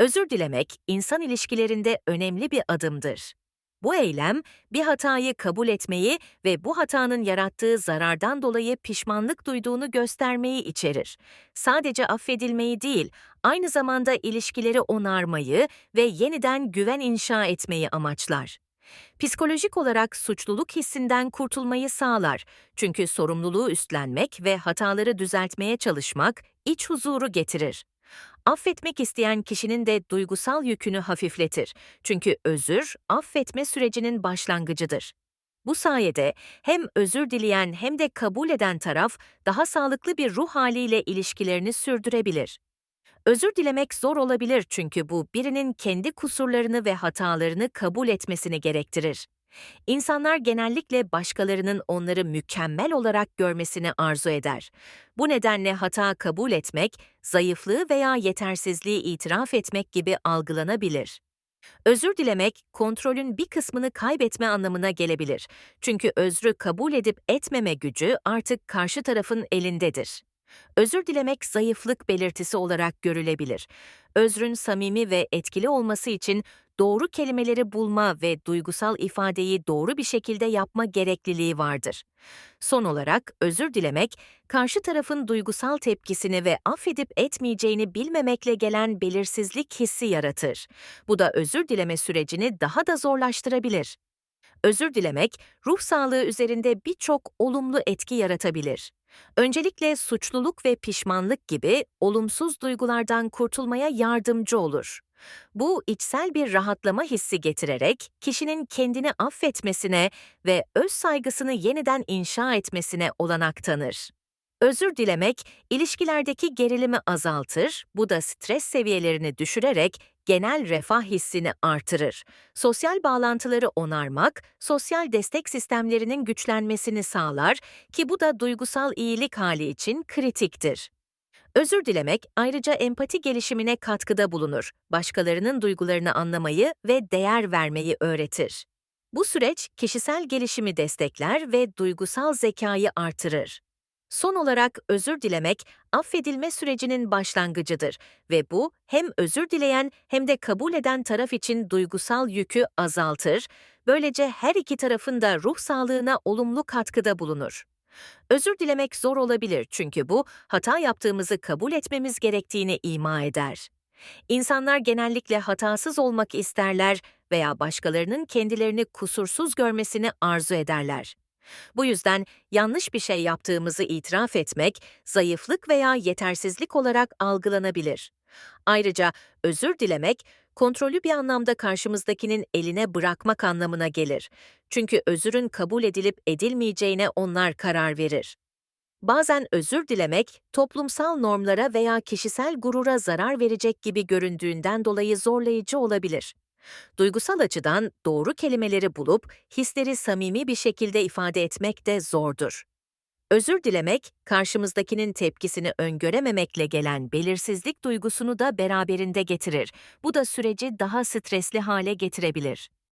Özür dilemek insan ilişkilerinde önemli bir adımdır. Bu eylem, bir hatayı kabul etmeyi ve bu hatanın yarattığı zarardan dolayı pişmanlık duyduğunu göstermeyi içerir. Sadece affedilmeyi değil, aynı zamanda ilişkileri onarmayı ve yeniden güven inşa etmeyi amaçlar. Psikolojik olarak suçluluk hissinden kurtulmayı sağlar. Çünkü sorumluluğu üstlenmek ve hataları düzeltmeye çalışmak iç huzuru getirir. Affetmek isteyen kişinin de duygusal yükünü hafifletir. Çünkü özür, affetme sürecinin başlangıcıdır. Bu sayede hem özür dileyen hem de kabul eden taraf daha sağlıklı bir ruh haliyle ilişkilerini sürdürebilir. Özür dilemek zor olabilir çünkü bu birinin kendi kusurlarını ve hatalarını kabul etmesini gerektirir. İnsanlar genellikle başkalarının onları mükemmel olarak görmesini arzu eder. Bu nedenle hata kabul etmek, zayıflığı veya yetersizliği itiraf etmek gibi algılanabilir. Özür dilemek, kontrolün bir kısmını kaybetme anlamına gelebilir. Çünkü özrü kabul edip etmeme gücü artık karşı tarafın elindedir. Özür dilemek zayıflık belirtisi olarak görülebilir. Özrün samimi ve etkili olması için doğru kelimeleri bulma ve duygusal ifadeyi doğru bir şekilde yapma gerekliliği vardır. Son olarak özür dilemek, karşı tarafın duygusal tepkisini ve affedip etmeyeceğini bilmemekle gelen belirsizlik hissi yaratır. Bu da özür dileme sürecini daha da zorlaştırabilir. Özür dilemek, ruh sağlığı üzerinde birçok olumlu etki yaratabilir. Öncelikle suçluluk ve pişmanlık gibi olumsuz duygulardan kurtulmaya yardımcı olur. Bu içsel bir rahatlama hissi getirerek kişinin kendini affetmesine ve öz saygısını yeniden inşa etmesine olanak tanır. Özür dilemek, ilişkilerdeki gerilimi azaltır, bu da stres seviyelerini düşürerek genel refah hissini artırır. Sosyal bağlantıları onarmak, sosyal destek sistemlerinin güçlenmesini sağlar ki bu da duygusal iyilik hali için kritiktir. Özür dilemek ayrıca empati gelişimine katkıda bulunur, başkalarının duygularını anlamayı ve değer vermeyi öğretir. Bu süreç kişisel gelişimi destekler ve duygusal zekayı artırır. Son olarak özür dilemek affedilme sürecinin başlangıcıdır ve bu hem özür dileyen hem de kabul eden taraf için duygusal yükü azaltır, böylece her iki tarafın da ruh sağlığına olumlu katkıda bulunur. Özür dilemek zor olabilir çünkü bu hata yaptığımızı kabul etmemiz gerektiğini ima eder. İnsanlar genellikle hatasız olmak isterler veya başkalarının kendilerini kusursuz görmesini arzu ederler. Bu yüzden yanlış bir şey yaptığımızı itiraf etmek, zayıflık veya yetersizlik olarak algılanabilir. Ayrıca özür dilemek, kontrolü bir anlamda karşımızdakinin eline bırakmak anlamına gelir. Çünkü özürün kabul edilip edilmeyeceğine onlar karar verir. Bazen özür dilemek, toplumsal normlara veya kişisel gurura zarar verecek gibi göründüğünden dolayı zorlayıcı olabilir. Duygusal açıdan doğru kelimeleri bulup hisleri samimi bir şekilde ifade etmek de zordur. Özür dilemek, karşımızdakinin tepkisini öngörememekle gelen belirsizlik duygusunu da beraberinde getirir. Bu da süreci daha stresli hale getirebilir.